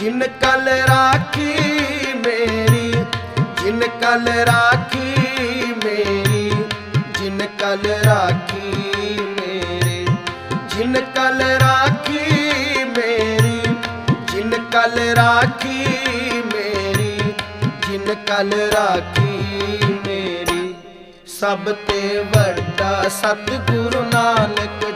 ਜਿਨ ਕਲ ਰਾਖੀ ਮੇਰੀ, ਜਿਨ ਕਲ ਰਾਖੀ ਮੇਰੀ, ਜਿਨ ਕਲ ਰਾਖੀ ਮੇਰੀ, ਜਿਨ ਕਲ ਰਾਖੀ ਮੇਰੀ, ਜਿਨ ਕਲ ਰਾਖੀ ਮੇਰੀ, ਜਿਨ ਕਲ ਰਾਖੀ ਮੇਰੀ। ਸਭ ਤੇ ਵੱਡਾ ਸਤਿਗੁਰੂ ਨਾਨਕ